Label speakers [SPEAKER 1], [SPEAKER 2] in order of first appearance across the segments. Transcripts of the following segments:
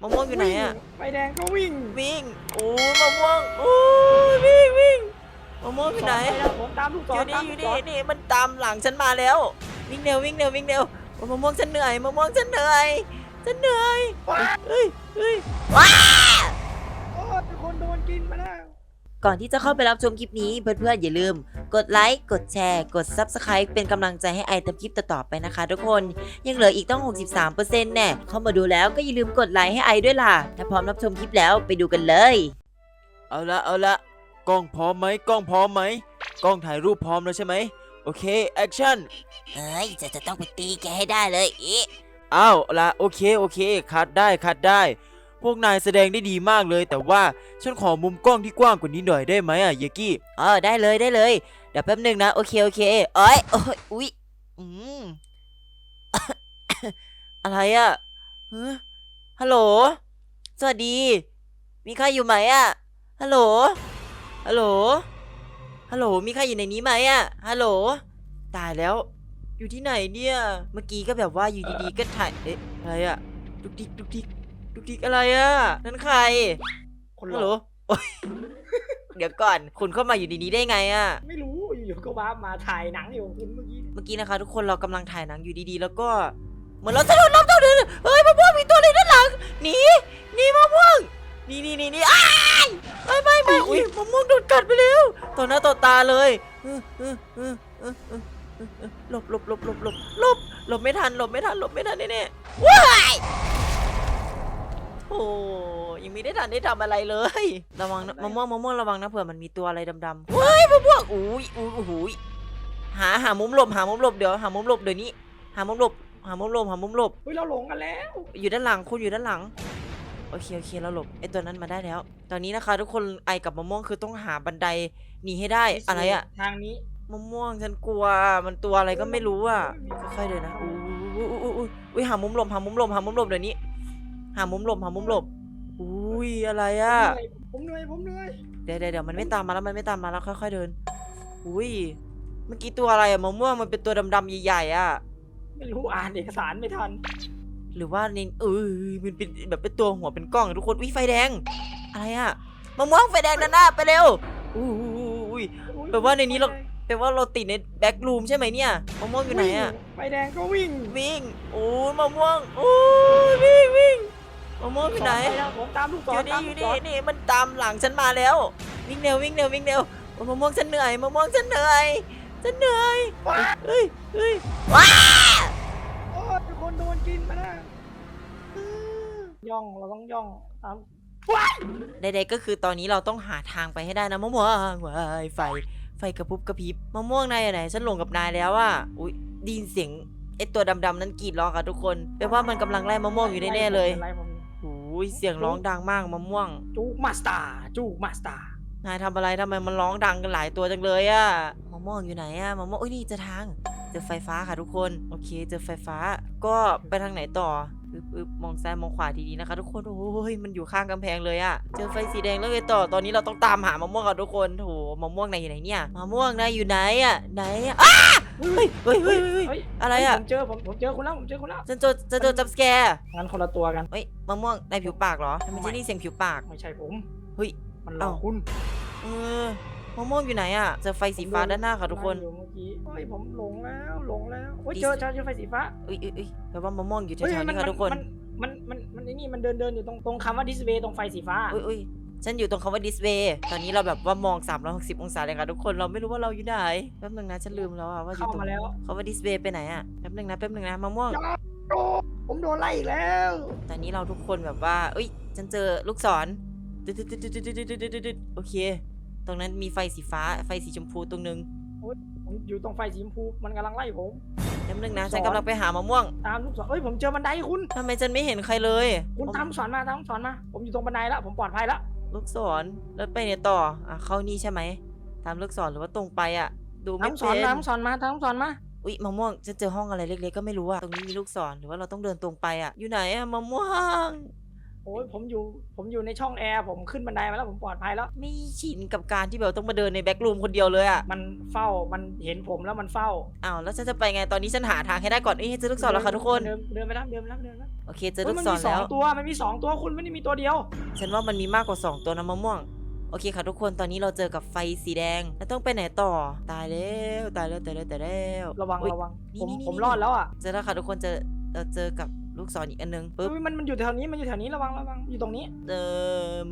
[SPEAKER 1] มะม่วงอยู่ไหนอะ
[SPEAKER 2] ไฟแดงก็วิ่ง
[SPEAKER 1] วิ่งโอ้ยมะม่วงโอ้ยวิ่งวิ่งมะม่วงอยู่ไหน
[SPEAKER 2] สอนปแล้วผมตามลูกศ
[SPEAKER 1] อ
[SPEAKER 2] ร
[SPEAKER 1] ยู่
[SPEAKER 2] ตา
[SPEAKER 1] นี่
[SPEAKER 2] ม
[SPEAKER 1] อยู่
[SPEAKER 2] ลูกศ
[SPEAKER 1] นี่
[SPEAKER 2] ร
[SPEAKER 1] นี่มันตามหลังฉันมาแล้ว วิ่งเร็ววิ่งเร็ววิ่งเร็วโอ้ยมะม่วงฉันเหนื่อยมะม่วงฉันเหนื่อยฉันเหนื่อย
[SPEAKER 2] ว้า
[SPEAKER 1] เฮ้ยเฮ้ยว้า
[SPEAKER 2] โอ้ยคนโดนกินมาแล้ว
[SPEAKER 1] ก่อนที่จะเข้าไปรับชมคลิปนี้เพื่อนๆอย่าลืม กดไลค์กดแชร์ กด Subscribe เป็นกำลังใจให้ไอทำคลิปต่อๆไปนะคะ ทุกคนยังเหลืออีกต้อง 63%แน่เข้ามาดูแล้วก็อย่าลืมกดไลค์ให้ไอด้วยล่ะ ถ้าพร้อมรับชมคลิปแล้วไปดูกันเลย เอาละเอาละกล้องพร้อมไหมกล้องพร้อมไหมกล้องถ่ายรูปพร้อมแล้วใช่ไหมโอเคแอคชั่น
[SPEAKER 3] เอ้ยจะจะต้องไปตีแกให้ได้เลยอี
[SPEAKER 1] อ้าวละโอเคโอเคคัดได้คัดได้ พวกนายแสดงได้ดีมากเลย แต่ว่าฉันขอมุมกล้องที่กว้างกว่านี้หน่อยได้ไหมอะเยกี้อ๋อได้เลยได้เลย เดี๋ยวแป๊บหนึ่งนะ โอเคโอเคเอ้ยโอ้ยอุ๊ยอืมอะไรอะฮะฮัลโหล สวัสดี มีใครอยู่ไหมอะ ฮัลโหล ฮัลโหล ฮัลโหล มีใครอยู่ในนี้ไหมอะ ฮัลโหล ตายแล้ว อยู่ที่ไหนเนี่ย เมื่อกี้ก็แบบว่าอยู่ดีๆก็ถ่าย เอ๊ะ อะไรอะดุกดิกดุกดิก ดุกดิกอะไรอะนั่นใคร
[SPEAKER 2] คน
[SPEAKER 1] ฮัล
[SPEAKER 2] ห
[SPEAKER 1] โห
[SPEAKER 2] ล
[SPEAKER 1] ล
[SPEAKER 2] อก
[SPEAKER 1] โอ๊ยเดี๋ยวก่อน คุณเข้ามาอยู่ดีๆได้ไงอะ
[SPEAKER 2] ไม่รู้อยู่ๆก็ว้าร์ปมาถ่ายหนังอยู่คุณเมื่อกี้
[SPEAKER 1] เมื่อกี้นะคะ ทุกคนเรากำลังถ่ายหนังอยู่ดีๆ แล้วก็เหมือนเราสะดุดล้มสะดุดเฮ้ยมะม่วงมีตัวอะไรด้านหลังหนีหนีมะม่วงหนี่นี่นี่นี่อ้ายไม่ไม่ไม่อุ้ยมะม่วงโดนกัดไปแล้วต่อหน้าต่อตาเลยเออเออเออเออเออเออเออหลบหลบหลบหลบหลบหลบหลบไม่ทันหลบไม่ทันหลบไม่ทันแน่ๆว้ายโอ้ ยังไม่ได้ทันได้ทำอะไรเลย ระวังนะมะม่วงมะม่วงระวังนะเผื่อมันมีตัวอะไรดำๆเฮ้ยมะม่วงอุ้ยอุ้ยโอ้โหยหาหามุมหลบหามุมหลบเดี๋ยวหามุมหลบเดี๋ยวนี้ หามุมหลบหามุมหลบหามุมหลบ
[SPEAKER 2] เฮ้ยเราหลงกันแล้ว
[SPEAKER 1] อยู่ด้านหลังคุณอยู่ด้านหลัง โอเคโอเคเราหลบไอตัวนั้นมาได้แล้ว ตอนนี้นะคะ ทุกคนไอกับมะม่วงคือต้องหาบันไดหนีให้ได้อะไรอะ
[SPEAKER 2] ทางนี้
[SPEAKER 1] มะม่วงฉันกลัวมันตัวอะไรก็ไม่รู้อะค่อยๆเดินนะอู้อู้อู้อู้อู้อุ้ยหามุมหลบหามุมหลบหามุมหลบเดี๋ยวนี้ หามุมหลบหามุมหลบ อุ้ยอะไรอะ
[SPEAKER 2] ผมเหนื่อยผมเหนื่อย
[SPEAKER 1] เดี๋ยวเดี๋ยวเดี๋ยวมันไม่ตามมาแล้วมันไม่ตามมาแล้วค่อยๆเดิน อุ้ยเมื่อกี้ตัวอะไรอะมะม่วงมันเป็นตัวดำๆใหญ่ๆอะ
[SPEAKER 2] ไม่รู้อ่านเอกสารไม่ทัน
[SPEAKER 1] หรือว่าในเออมันเป็นแบบเป็นตัวหัวเป็นกล้องอะทุกคนอุ้ยไฟแดง อะไรอะมะม่วงไฟแดงด้านหน้าไปเร็วอุ้ยอุ้ย
[SPEAKER 2] อุ๊ย
[SPEAKER 1] แปลว่าในนี้เราแปลว่าเราติดในแบ็กรูมใช่ไหมเนี่ยมะม่วงอยู่ไหนอะ
[SPEAKER 2] ไฟแดงก็วิ่ง
[SPEAKER 1] วิ่งโอ้ยมะม่วงโอ้ยวิ่งวิ่ง มะม่วงอยู่ไหน
[SPEAKER 2] สปแล้วผมตามลูกศ
[SPEAKER 1] อ
[SPEAKER 2] ร
[SPEAKER 1] ยู่
[SPEAKER 2] ตา
[SPEAKER 1] นี่
[SPEAKER 2] ม
[SPEAKER 1] อ
[SPEAKER 2] ลู
[SPEAKER 1] ยู่
[SPEAKER 2] กศ
[SPEAKER 1] นี่
[SPEAKER 2] ร
[SPEAKER 1] นี่มันตามหลังฉันมาแล้ว วิ่งเร็ววิ่งเร็ววิ่งเร็วโอ้ยมะม่วงฉันเหนื่อยมะม่วงฉันเหนื่อยฉันเหนื่อย
[SPEAKER 2] ว้า
[SPEAKER 1] เฮ้ยเฮ้ย
[SPEAKER 2] โอ้ยคนโดนกินมาแล้วย่องเราต้องย่องตาม
[SPEAKER 1] ใดๆก็คือตอนนี้เราต้องหาทางไปให้ได้นะมะม่วงว้ายไฟไฟกระพริบกระพริบมะม่วงนายอยู่ไหนฉันหลงกับนายแล้วอะอุ้ยไดีนเสียงไอตัวดำๆนั้นกรีดร้องค่ะทุกคนแปลว่ามันกำลังไล่มะม่วงอยู่แน่ๆเลย
[SPEAKER 2] ไผม
[SPEAKER 1] โอ้ยเสียงร้องดังมากมะม่วง
[SPEAKER 2] จูกมาสตาร์จูกมาสตาร์
[SPEAKER 1] นายทำอะไรทำไมมันร้องดังกันหลายตัวจังเลยอะมะม่วงอยู่ไหนอะมะม่วงเอ้ยนี่เจอทาง เจอไฟฟ้าค่ะทุกคน โอเค เจอไฟฟ้า ก็ไปทางไหนต่อ อึบอึบมองซ้ายมองขวาดีๆนะคะ ทุกคนโอ้ยมันอยู่ข้างกำแพงเลยอะเจอไฟสีแดงแล้วไงต่อตอนนี้เราต้องตามหามะม่วงค่ะทุกคนโถมะม่วงนายอยู่ไหนเนี่ยมะม่วงนายอยู่ไหนอะไหนอะอ้าเฮ้ยเฮ้ยเฮ้ยเฮ้ย
[SPEAKER 2] เฮ้ย
[SPEAKER 1] อะไรอะ
[SPEAKER 2] ผมเจอผมผมเจอคุณแล้วผมเจอคุณแล้ว
[SPEAKER 1] ฉันเจอฉันเจอจับสแกร์
[SPEAKER 2] งั้นคนละตัวกัน
[SPEAKER 1] เฮ้ยมะม่วงนายผิวปากเหรอทำไมที่นี่เสียงผิวปาก
[SPEAKER 2] ไม่ใช่ผม
[SPEAKER 1] เฮ้ย
[SPEAKER 2] มันหลอก
[SPEAKER 1] เอ้า
[SPEAKER 2] คุณ
[SPEAKER 1] เออ มะม่วงอยู่ไหนอะเจอไฟสีฟ้าด้านหน้าค่ะทุกคน
[SPEAKER 2] อยู่เมื่อกี้เฮ้ยผมหลงแล้วหลงแล้วโอ้ย
[SPEAKER 1] ดิ
[SPEAKER 2] เจอเจอเจอไฟสีฟ้า
[SPEAKER 1] อุ้ยอุ้ยอุ้ยแปลว่ามะม่วงอยู่แถ
[SPEAKER 2] เฮ้ยว
[SPEAKER 1] ๆ
[SPEAKER 2] มั
[SPEAKER 1] นี้ค่ะทุกคน
[SPEAKER 2] มันมันมันมันไอ้นี่มันเดินเดินอยู่ตรงตรงคำว่าดิสเ a y ตรงไฟสีฟ้า
[SPEAKER 1] อุ้ยอุ้ยฉันอยู่ตรงคำว่า display ตอนนี้เราแบบว่ามอง 360 องศาเลยค่ะทุกคนเราไม่รู้ว่าเราอยู่ไหนแป๊บนึงนะฉันลืมแล้วอะว่าอยู่
[SPEAKER 2] เข้า
[SPEAKER 1] ตรง
[SPEAKER 2] มาแล้ว
[SPEAKER 1] คำว่า display ไปไหนอะแป๊บนึงนะแป๊บนึงนะมะม่วง
[SPEAKER 2] โอ้ผมโดนไล่อีกแล้ว
[SPEAKER 1] ตอนนี้เราทุกคนแบบว่าเอ้ย ฉันเจอลูกศรตึ๊ดตึ๊ดตึ๊ดตึ๊ดตึ๊ดตึ๊ดตึ๊ดตึ๊ดตึ๊ดโอเคต รงนั้นมีไฟสีฟ้าไฟสีชมพูตรงนึง
[SPEAKER 2] ผมอยู่ตรงไฟสีชมพูมันกำลังไล่ผม
[SPEAKER 1] แป๊บนึงนะ
[SPEAKER 2] ลูกศร
[SPEAKER 1] ฉันกำลังไปหามะม่วง
[SPEAKER 2] ตามลูกศรเอ้ยผมเจอบันไดคุณ
[SPEAKER 1] ทำไมฉันไม่เห็นใครเลย
[SPEAKER 2] คุณตามลูกศรมาตามลูกศรมา ผมอยู่ตรงบันไดแล้วผมปลอดภัยแล้ว
[SPEAKER 1] ลูกศรแล้วไปไหนต่อ อะเข้านี่ใช่ไหม ตามลูกศรหรือว่าตรงไปอะดู
[SPEAKER 2] ตา
[SPEAKER 1] ไม่
[SPEAKER 2] มลูกศ
[SPEAKER 1] เป็
[SPEAKER 2] ร
[SPEAKER 1] น
[SPEAKER 2] ตามลูกศรมาตามลูกศรมา
[SPEAKER 1] อุ๊ยมะม่วงฉันเจอห้องอะไรเล็กๆก็ไม่รู้อะตรงนี้มีลูกศรหรือว่าเราต้องเดินตรงไปอะอยู่ไหนอะมะม่วง
[SPEAKER 2] โอ้อ้ยผมอยู่ผมอยู่ในช่องแอร์ผมขึ้นบันไดมาแล้วผมปลอดภัยแล้ว
[SPEAKER 1] ไม่ชินกับการที่แบบต้องมาเดินในแบ็กรูมคนเดียวเลยอะ
[SPEAKER 2] มันเฝ้ามันเห็นผมแล้วมันเฝ้า
[SPEAKER 1] อ้าวแล้วฉันจะไปไงตอนนี้ฉันหาทางให้ได้ก่อนเอ้ยเจอลูกศรแล้วค่ะทุกคน
[SPEAKER 2] เดินเดินไปแล้วเดินไปแล้วเดินไปแล้ว
[SPEAKER 1] โอเคเจอ
[SPEAKER 2] เฮ้
[SPEAKER 1] ลู
[SPEAKER 2] ย
[SPEAKER 1] ก
[SPEAKER 2] มัน
[SPEAKER 1] ศ
[SPEAKER 2] มี
[SPEAKER 1] ร
[SPEAKER 2] สอ
[SPEAKER 1] แล้
[SPEAKER 2] ง
[SPEAKER 1] ว
[SPEAKER 2] ตัวมันมีสองตัวคุณไม่ได้มีตัวเดียว
[SPEAKER 1] ฉันว่ามันมีมากกว่า 2 ตัวนะมะม่วง โอเคค่ะทุกคนตอนนี้เราเจอกับไฟสีแดง แล้วต้องไปไหนต่อ ตายแล้วตายแล้วตายแล้วตายแล้ว
[SPEAKER 2] ระวัง
[SPEAKER 1] อุ๊ย
[SPEAKER 2] ระวัง
[SPEAKER 1] นี่
[SPEAKER 2] ผม
[SPEAKER 1] นี่นี่
[SPEAKER 2] ผมรอดแล้วอะ
[SPEAKER 1] เจอแล้วค่ะทุกคนเจอเราเจอกับ ลูกศรอีกอันนึงปุ๊บ
[SPEAKER 2] อุ๊ยมันมันอยู่แถวนี้มันอยู่แถวนี้ระวังระวังอยู่ตรงนี้
[SPEAKER 1] เจอ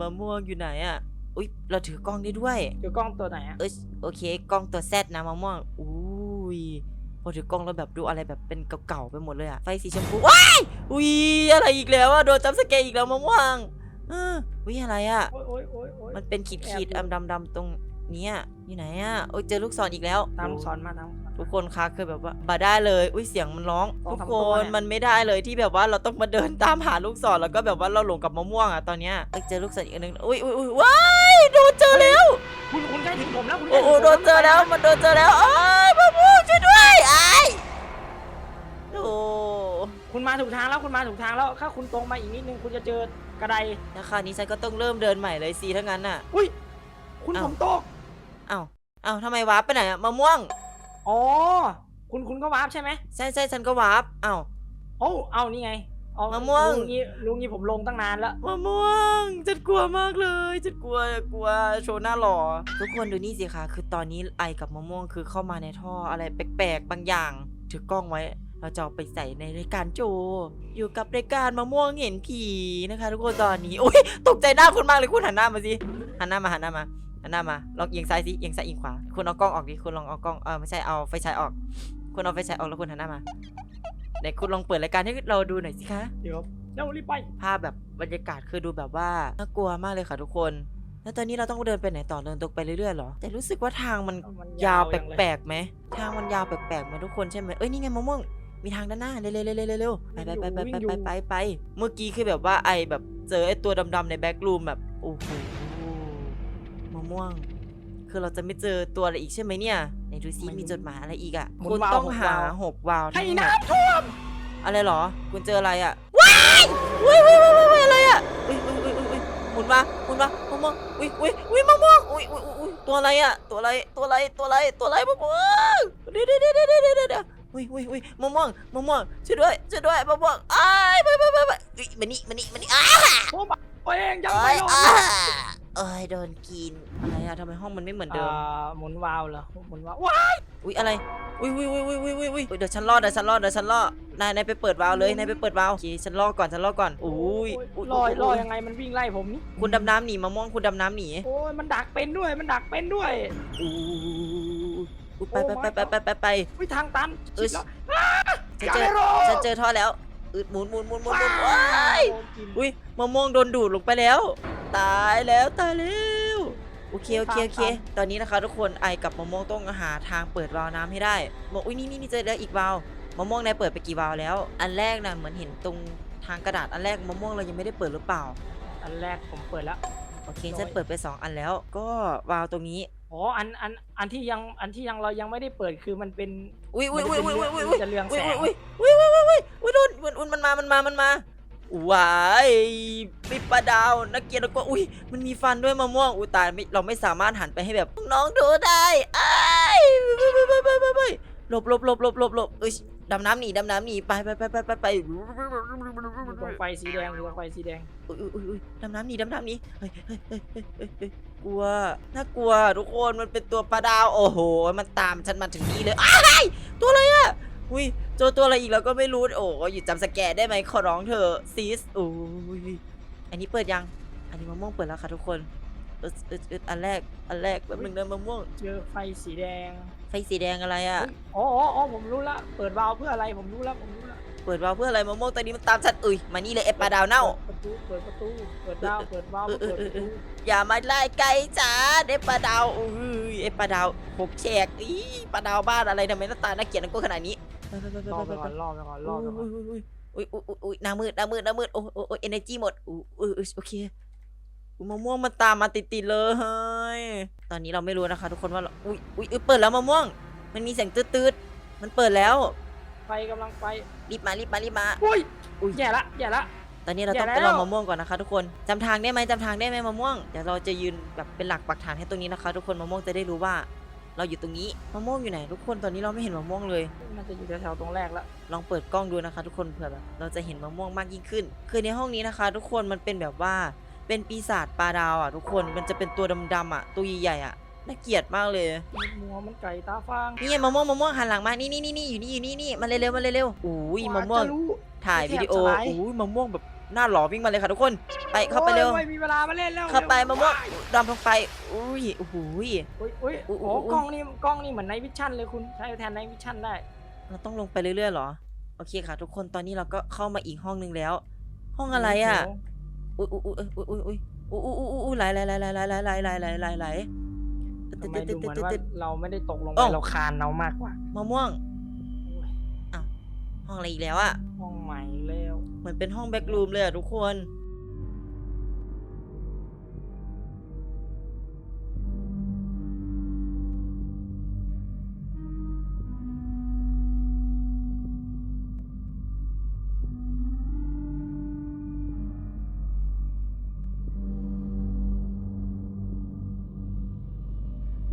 [SPEAKER 1] มะม่วงอยู่ไหนอะอุ้ยเราถือกล้องได้ด้วย
[SPEAKER 2] เดี๋ยวกล้องตัวไหนอะ
[SPEAKER 1] เอ้ยโอเค กล้องตัวแซดนะมะม่วงอุ้ยพอถือกล้องแล้วแบบดูอะไรแบบเป็นเก่าๆไปหมดเลยอะไฟสีชมพูว้ายอุ้ยอะไรอีกแล้วอะโดนจับสเกร์อีกแล้วมะม่วงเอออุ้ยอะไรอะ
[SPEAKER 2] โอ้ยโอ้ยโอ้ยโอ้ย
[SPEAKER 1] มันเป็นขีด
[SPEAKER 2] แอบ
[SPEAKER 1] ขีด
[SPEAKER 2] อยู่
[SPEAKER 1] ดำดำๆตรงเนี้ยอยู่ไหนอะโอ้ยเจอลูกศรอีกแล้ว
[SPEAKER 2] ตามลูกศรมาตาม
[SPEAKER 1] ทุกคนคะคือแบบว่าบาได้เลย อุ้ยเสียงมันร้อง
[SPEAKER 2] สอง
[SPEAKER 1] ทุก
[SPEAKER 2] สาม
[SPEAKER 1] ค
[SPEAKER 2] ตัวนเนี่ย
[SPEAKER 1] มันไม่ได้เลยที่แบบว่าเราต้องมาเดินตามหาลูกศรแล้วก็แบบว่าเราหลงกับมะม่วงอะตอนเนี้ยเอ้ยเจอลูกศรอีกอันนึงอุ้ยอุ้ยอุ้ยว้ายโดนเจอแล้ว
[SPEAKER 2] คุณคุณใกล้ถึงผมแล้วคุณใก
[SPEAKER 1] โอ้
[SPEAKER 2] ล้
[SPEAKER 1] โห
[SPEAKER 2] ถึงผม
[SPEAKER 1] โดนเจอแล้วมันโดนเจอแล้วเอ้ยมะม่วงช่วยด้วยไอ้ายโอ้
[SPEAKER 2] คุณมาถูกทางแล้วคุณมาถูกทางแล้วถ้าคุณตรงมาอีกนิดนึงคุณจะเจอกระได
[SPEAKER 1] แล้วคราวนี้ฉันก็ต้องเริ่มเดินใหม่เลยสิถ้างั้นน่ะ
[SPEAKER 2] อุ้ยคุณ
[SPEAKER 1] อ้าว
[SPEAKER 2] ผมตก
[SPEAKER 1] เอ้าเอ้าทำไมวาร์ปไปไหนอะมะม่วง
[SPEAKER 2] อ๋อ คุณคุณก็วาร์ปใช่ไหม
[SPEAKER 1] ใช่ใช่ฉันก็วาร์ปเอ้า
[SPEAKER 2] โอ้เอานี่ไงเอา
[SPEAKER 1] มะม่วง
[SPEAKER 2] ลุงี้ลุงนี้ผมลงตั้งนานแล้ว
[SPEAKER 1] มะม่วงฉันกลัวมากเลยฉันกลัวกลัวโชว์หน้าหล่อทุกคนดูนี่สิคะคือตอนนี้ไอกับมะม่วงคือเข้ามาในท่ออะไรแปลกๆบางอย่างถือกล้องไว้ เราจะเอาไปใส่ในรายการโจ อยู่กับรายการมะม่วงเห็นผีนะคะ ทุกคนตอนนี้อุ้ยตกใจหน้าคุณมากเลยคุณหันหน้ามาสิหันหน้ามาหันหน้ามา หันหน้ามาลองเอียงซ้ายสิเอียงซ้ายเอียงขวาคุณเอากล้องออกดิคุณลองเอากล้องเออไม่ใช่เอาไฟฉายออก คุณเอาไฟฉายออกแล้วคุณหันหน้ามาไหนคุณลองเปิดรายการให้เราดูหน่อยสิคะ
[SPEAKER 2] เดี๋ยวเร็วรีบไป
[SPEAKER 1] ภาพแบบบรรยากาศคือดูแบบว่าน่ากลัวมากเลยค่ะทุกคน แล้วตอนนี้เราต้องเดินไปไหนต่อเดินตรงไปเรื่อยๆเหรอ แต่รู้สึกว่าทางมัน
[SPEAKER 2] มัน
[SPEAKER 1] ยาวแจั
[SPEAKER 2] งเลย
[SPEAKER 1] ปลกๆไหมทางมันยาวแปลกๆไหมทุกคนใช่ไหมเอ้ยนี่ไงมะม่วงมีทางด้านหน้าเร็วๆๆๆเร็วๆไปไปไปไปไปไปไปไปเมื่อกี้คือแบบว่าไอแบบเจอไอตัวดำๆในแบ็กรูมแบบโอ้โห มะม่วง คือเราจะไม่เจอตัวอะไรอีกใช่ไหมเนี่ยไหนดูซิมีจดหมายอะไรอีกอะคุณต้องหาหกวาล์ว
[SPEAKER 2] ให้
[SPEAKER 1] ทั้งหมด
[SPEAKER 2] น้ำท่วม
[SPEAKER 1] อะไรเหรอ คุณเจออะไรอะว้ายอุ้ยอุ้ยอุ้ยอุ้ยอะไรอะอุ้ยอุ้ยอุ้ยอุ้ยอุ้ยหมุนมาหมุนมามะม่วงอุ้ยอุ้ยอุ้ยมะม่วงอุ้ยอุ้ยอุ้ยอุ้ยตัวอะไรอะตัวอะไรตัวอะไรตัวอะไรตัวอะไรมะม่วงเดี๋ยวเดี๋ยวเดี๋ยวเดี๋ยวเดี๋ยวเดี๋ยวเดี๋ยวอุ้ยอุ้ยอุ้ยมะม่วงมะม่วงช่วยด้วยช่วยด้วยมะม่วงอ้ายไปไปไปไปอุ้ยมานี่มานี่มานี่อ้า
[SPEAKER 2] ท่วมตัวเองยัง
[SPEAKER 1] เอ้
[SPEAKER 2] ไม่
[SPEAKER 1] ย
[SPEAKER 2] ลง
[SPEAKER 1] อ้า เอ้ยโดนกินอะไรอะทำไมห้องมันไม่เหมือนเดิม
[SPEAKER 2] อ่าหมุนวาล์วเหรอหมุนวาล์วว้าย
[SPEAKER 1] อุ้ยอะไร อุ้ยอุ้ยอุ้ยอุ้ยอุ้ยอุ้ยอุ้ยเดี๋ยวฉันรอดเดี๋ยวฉันรอดเดี๋ยวฉันรอดนายนายไปเปิดวาล์วเลยนายไปเปิดวาล์วโอเคฉันรอก่อนฉันรอก่อนอุ้ย
[SPEAKER 2] โลอยลอยยังไงมันวิ่งไล่ผมนี่
[SPEAKER 1] คุณดำน้ำหนีมะม่วงคุณดำน้ำหนี
[SPEAKER 2] โอ้ยมันดักเป็นด้วยมันดักเป็นด้วย
[SPEAKER 1] อู้อู้ไปไปไปไปไปไปไป
[SPEAKER 2] วิทางตัน
[SPEAKER 1] เอ้ย
[SPEAKER 2] ชิดแล้ว
[SPEAKER 1] ฉันเจอฉันเจอท่อแล้วอึดหมุนหมุนหมุนหมุนหมุนว้าย
[SPEAKER 2] โดนกิน
[SPEAKER 1] อุ้ยมะม่วงโดนดูดลงไปแล้ว ตายแล้วตายแล้วโอเคโอเคโอเค ตอนนี้นะคะทุกคนไอกับมะม่วงต้องหาทางเปิดวาล์วน้ำให้ได้บอกอุ้ยนี่นี่นี่เจอแล้วอีกวาล์วมะม่วงนายเปิดไปกี่วาล์วแล้ว อันแรกน่ะเหมือนเห็นตรงทางกระดาษอันแรกมะม่วงเรายังไม่ได้เปิดหรือเปล่า
[SPEAKER 2] อันแรกผมเปิดแล้ว
[SPEAKER 1] โอเคฉันเปิดไปสองอันแล้ว ก็วาล์วตรงนี้
[SPEAKER 2] อ๋ออันอันอันที่ยังอันที่ยังเรายังไม่ได้เปิดคือมันเป็น
[SPEAKER 1] อุ้ยอุ้ยอุ้ยอุ้ยอุ้ยอุ้ย
[SPEAKER 2] มันจะเรือง
[SPEAKER 1] อุ้
[SPEAKER 2] แส
[SPEAKER 1] ย
[SPEAKER 2] ง
[SPEAKER 1] อุ้ยอุ้ยอุ้ยอุ้ยอุ้ยอุ้ยโดนมันอุ้ยมันมามันมามันมา ว้ายปิดปลาดาวนักเกียรติก็อุ้ยมันมีฟันด้วยมะม่วงอุ้ยตายไม่เราไม่สามารถหันไปให้แบบน้องดูได้อ้ายไปไปไปไปไปไปหลบหลบหลบหลบหลบหลบเอ้ยดำน้ำหนีดำน้ำหนีไปไปไปไปไปไป
[SPEAKER 2] อยู่ตรงไฟสีแดงอยู่ตรงไฟสีแดง
[SPEAKER 1] อุ้ยอุ้ยอุ้ยอุ้ยดำน้ำหนีดำน้ำหนีเฮ้ยเฮ้ยเฮ้ยเฮ้ยเฮ้ยเฮ้ยกลัวน่ากลัวทุกคนมันเป็นตัวปลาดาวโอ้โห มันตามฉันมาถึงนี่เลยอ้ายตัวอะไรอะ อุ้ยเจอตัวอะไรอีกแล้วก็ไม่รู้ โอ้หยุดจำสแกนได้ไหมขอร้องเธอะซีสโอ้ยอันนี้เปิดยัง อันนี้มะม่วงเปิดแล้วค่ะทุกคนเออเออเอออันแรก อันแรกแป๊บนึงนะมะม่วง
[SPEAKER 2] เจอไฟสีแดง
[SPEAKER 1] ไฟสีแดงอะไรอะ
[SPEAKER 2] อ๋ออ๋ออ๋อผมรู้ละ เปิดวาล์วเพื่ออะไรผมรู้ละผมรู้ละ
[SPEAKER 1] เปิดวาล์วเพื่ออะไรมะม่วงตอนนี้มันตามฉันอุ้ยมานี่เลยเอปปลาดาวเน่า
[SPEAKER 2] ประตูเปิดประตู เปิดดาวเปิดวาล์ว
[SPEAKER 1] เออเอ
[SPEAKER 2] เปิ
[SPEAKER 1] อ
[SPEAKER 2] ด
[SPEAKER 1] เอ
[SPEAKER 2] ป
[SPEAKER 1] อ
[SPEAKER 2] ระตู
[SPEAKER 1] อย่ามาไล่ไกลจ้าเอปปลาดาวอุ้ยเอปปลาดาวหกแฉกอีปลาดาวบ้านอะไรทำไมหน้าตาน่าเกลียดนักก็ขนาดนี้ ไปไปไปไป
[SPEAKER 2] รอ
[SPEAKER 1] ไป
[SPEAKER 2] ไป
[SPEAKER 1] ไป
[SPEAKER 2] ก่อนรอไปก่อนรอไปก่อน
[SPEAKER 1] อุ้ยอุ้ยอุ้ยอุ้ยหน้ามืดหน้ามืดหน้ามืดโอ้โอ้โอ้เอเนจีหมดอู้เออเออโอเคอุ๊ยมะม่วงมันตามมาติดๆเลยเฮ้ยตอนนี้เราไม่รู้นะคะ ทุกคนว่าเราอุ้ยอุ้ยอุ๊ยเปิดแล้วมะม่วง มันมีเสียงตืดๆมันเปิดแล้ว
[SPEAKER 2] ไฟกำลังไป
[SPEAKER 1] รีบมารีบมารีบมา
[SPEAKER 2] อุ้ย
[SPEAKER 1] อุ๊ย
[SPEAKER 2] แย่ละแย่ละ
[SPEAKER 1] ตตอนนี้เราต้อง
[SPEAKER 2] อย่า
[SPEAKER 1] ไป
[SPEAKER 2] แล้ว
[SPEAKER 1] ลองมะม่วงก่อนนะคะ ทุกคนจำทางได้ไหมจำทางได้ไหมมะม่วงเดี๋ยวเราจะยืนแบบเป็นหลักปักฐานให้ตรงนี้นะคะ ทุกคนมะม่วงจะได้รู้ว่า เราอยู่ตรงนี้มะม่วงอยู่ไหนทุกคนตอนนี้เราไม่เห็นมะม่วงเลย
[SPEAKER 2] น่าจะอยู่แถวๆตรงแรกละ
[SPEAKER 1] ลองเปิดกล้องดูนะคะ ทุกคนเผื่อแบบเราจะเห็นมะม่วงมากยิ่งขึ้น คือในห้องนี้นะคะ ทุกคนมันเป็นแบบว่าเป็นปีศาจปลาดาวอะทุกคนมันจะเป็นตัวดำๆอะตัวใหญ่ๆอะน่าเกลียดมากเลย
[SPEAKER 2] มัวมันไก่ตาฟาง
[SPEAKER 1] นี่ไงมะม่วงมะม่วงหันหลังมานี่นี่นี่นี่อยู่นี่อยู่นี่นี่มาเร็วๆมาเร็วๆอุ้ยมะม่วง
[SPEAKER 2] จะรู้
[SPEAKER 1] ถ่ายวิดีโอ
[SPEAKER 2] แถบสไลด์
[SPEAKER 1] อุ้ยมะม่วงแบบ หน้าหล่อวิ่งมาเลยค่ะทุกคน ไปเข้าไปเร็ว
[SPEAKER 2] โอ้ยไม่มีเวลามาเล่นแล้ว
[SPEAKER 1] เข้าไป
[SPEAKER 2] ร็
[SPEAKER 1] มะม่วงดำลงไป อุ้ยโอ้โหย
[SPEAKER 2] อุ้ยอุ้ย
[SPEAKER 1] อุ๊
[SPEAKER 2] โอ้
[SPEAKER 1] ยอุ๊ยอุ๊ย
[SPEAKER 2] กล้องนี่กล้องนี่เหมือนในวิชั่นเลยคุณใช้แทนในวิชั่นได้
[SPEAKER 1] เราต้องลงไปเรื่อยๆเหรอ โอเคค่ะ ทุกคนตอนนี้เราก็เข้ามาอีกห้องนึงแล้ว ห้องอะไรอะ อุ้ยอุ้ยอุ้ยอุ้ยอุ้ยอุ้ยอุ้ยอุ้ยอุ้ยอุ้ยไหลไหลไหลไหลไหลไหลไหลไหลไหลไหลไหล
[SPEAKER 2] ทำไมดูเหมือนว่าเราไม่ได้ตกลงไป
[SPEAKER 1] เอ้า
[SPEAKER 2] เราคานเรามากกว่า
[SPEAKER 1] มะม่วง
[SPEAKER 2] โอ้ย
[SPEAKER 1] ห้องอะไรอีกแล้วอะ
[SPEAKER 2] ห้องใหม่แล้ว
[SPEAKER 1] เหมือนเป็นห้องแบ็กรูมเลยอะทุกคน